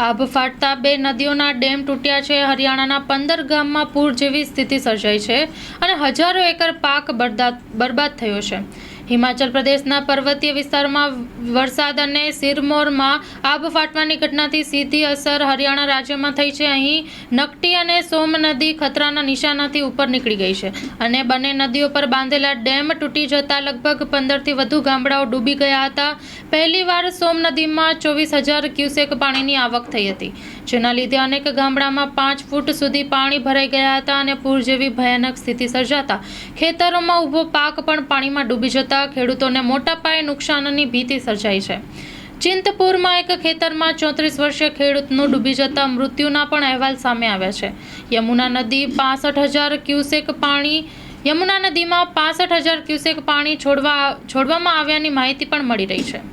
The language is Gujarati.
આભ ફાટતા બે નદીઓના ડેમ તૂટ્યા છે. હરિયાણાના પંદર ગામમાં પૂર જેવી સ્થિતિ સર્જાઈ છે અને હજારો એકર પાક બરબાદ થયો છે. હિમાચલ પ્રદેશના પર્વતીય વિસ્તારમાં વરસાદ અને સિરમોરમાં આબ ફાટવાની ઘટનાથી સીધી અસર હરિયાણા રાજ્યમાં થઈ છે. અહીં નકટી અને સોમ નદી ખતરાના નિશાનાથી ઉપર નીકળી ગઈ છે અને બંને નદીઓ પર બાંધેલા ડેમ તૂટી જતા લગભગ પંદરથી વધુ ગામડાઓ ડૂબી ગયા હતા. પહેલીવાર સોમ નદીમાં ચોવીસ હજાર ક્યુસેક પાણીની આવક થઈ હતી, જેના લીધે અનેક ગામડામાં પાંચ ફૂટ સુધી પાણી ભરાઈ ગયા હતા અને પૂર જેવી ભયાનક સ્થિતિ સર્જાતા ખેતરોમાં ઊભો પાક પણ પાણીમાં ડૂબી જતા ખેડૂતોને મોટા પાયે નુકસાનની ભીતિ સર્જાઈ છે. ચિંતપુરમાં એક ખેતરમાં ચોત્રીસ વર્ષીય ખેડૂતનું ડૂબી જતા મૃત્યુના પણ અહેવાલ સામે આવ્યા છે. યમુના નદી પાસઠ હજાર ક્યુસેક પાણી, યમુના નદીમાં પાસઠ હજાર ક્યુસેક પાણી છોડવા, છોડવામાં આવ્યાની માહિતી પણ મળી રહી છે.